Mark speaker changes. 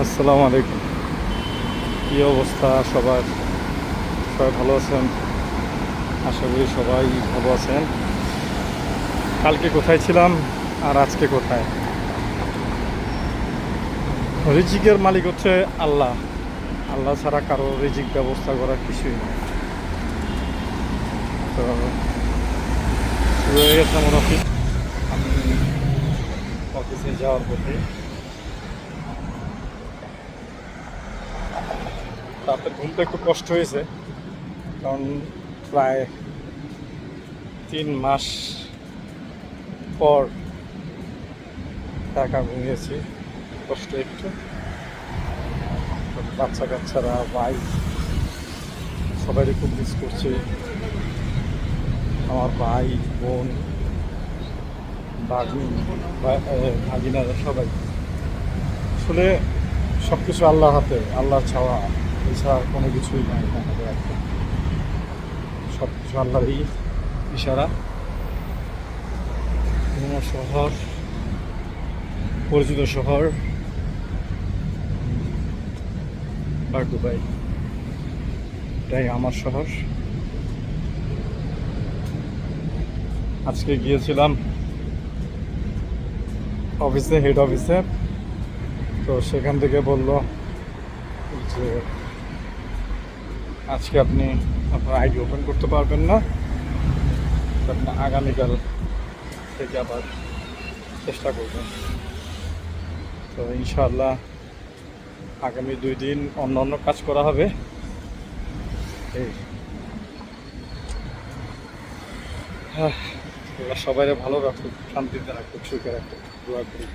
Speaker 1: আসসালামু আলাইকুম। কী অবস্থা সবার? সবাই ভালো আছেন? আশা করি সবাই ভালো আছেন। কালকে কোথায় ছিলাম আর আজকে কোথায়? রিজিকের মালিক হচ্ছে আল্লাহ। আল্লাহ ছাড়া কারও রিজিক ব্যবস্থা করার কিছুই নেই। তো গেছে আমার অফিস আমি অফিসে যাওয়ার পথে। রাতে ঘুমটা একটু কষ্ট হয়েছে। কারণ প্রায় তিন মাস পর টাকা ঘুমিয়েছি, কষ্ট একটু। বাচ্চা কাচ্চারা, ভাই সবাই খুব মিস করছি। আমার ভাই, বোন, ভাগিন ভাগিনারা সবাই। আসলে সব কিছু আল্লাহ হাতে, আল্লাহর ছাওয়া। এছাড়া কোনো কিছুই নাই আমাদের হাতে সব কিছু আল্লাহরই ইশারা। আমার শহর, পরিচিত শহর আর দুবাই। এটাই আমার শহর। আজকে গিয়েছিলাম অফিসে হেড অফিসে তো সেখান থেকে বলল যে আজকে আপনি আপনার আইডি ওপেন করতে পারবেন না। আপনি আগামীকাল থেকে আবার চেষ্টা করবেন। তো ইনশাআল্লাহ আগামী দুই দিন অন্য অন্য কাজ করা হবে। এই। হ্যাঁ, সবাই ভালো রাখুক শান্তিতে রাখুক সুখে রাখুক দোয়া করি